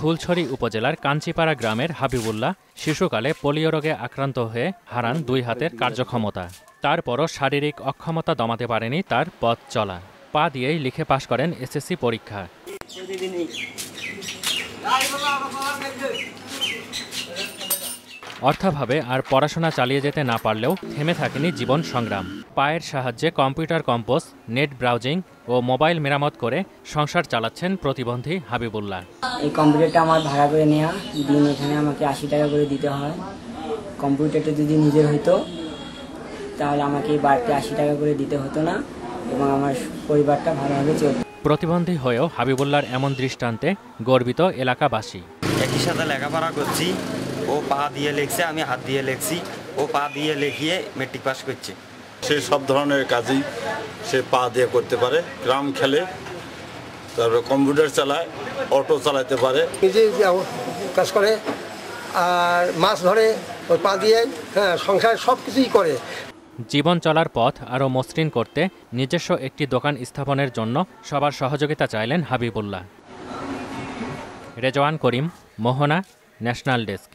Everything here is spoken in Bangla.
ফুলছড়ি উপজেলার কাঞ্চিপাড়া গ্রামের হাবিবুল্লাহ শিশুকালে পোলিও রোগে আক্রান্ত হয়ে হারান দুই হাতের কার্যক্ষমতা। তারপরও শারীরিক অক্ষমতা দমাতে পারেনি তার পথ চলা। পা দিয়েই লিখে পাশ করেন এসএসসি পরীক্ষা। অর্থাভাবে আর পড়াশোনা চালিয়ে যেতে না পারলেও থেমে থাকেনি জীবন সংগ্রাম। পায়ের সাহায্যে কম্পিউটার কম্পোজ নেট ব্রাউজিং ও মোবাইল মেরামত করে সংসার চালাচ্ছেন প্রতিবন্ধী হাবিবুল্লাহ। এই কম্পিউটারটা আমার ভাড়া করে নেওয়া দিন এখানে আমাকে আশি টাকা করে দিতে হয়। কম্পিউটারটা যদি নিজের হতো তাহলে আমাকে এই বাড়তি আশি টাকা করে দিতে হতো না এবং আমার পরিবারটা ভালোভাবে চলতো। প্রতিবন্ধী হয়েও হাবিবুল্লাহর এমন দৃষ্টান্তে গর্বিত এলাকাবাসী। একই সাথে লেখাপড়া করছি। ও পা দিয়ে লিখছে আমি হাত দিয়ে লিখছি। ও পা দিয়ে লিখিয়ে মেট্রিক পাস করছে। সে সব ধরনের কাজই সে পা দিয়ে করতে পারে। গ্রাম খেলে তারপরে কম্পিউটার চালায় অটো চালাতে পারে। নিজে কাজ করে আর মাছ ধরে ওই পা দিয়ে হ্যাঁ সংসার সব কিছুই করে। জীবন চলার পথ আরও মসৃণ করতে নিজস্ব একটি দোকান স্থাপনের জন্য সবার সহযোগিতা চাইলেন Habibullah. Rezwan Karim Mohona national desk.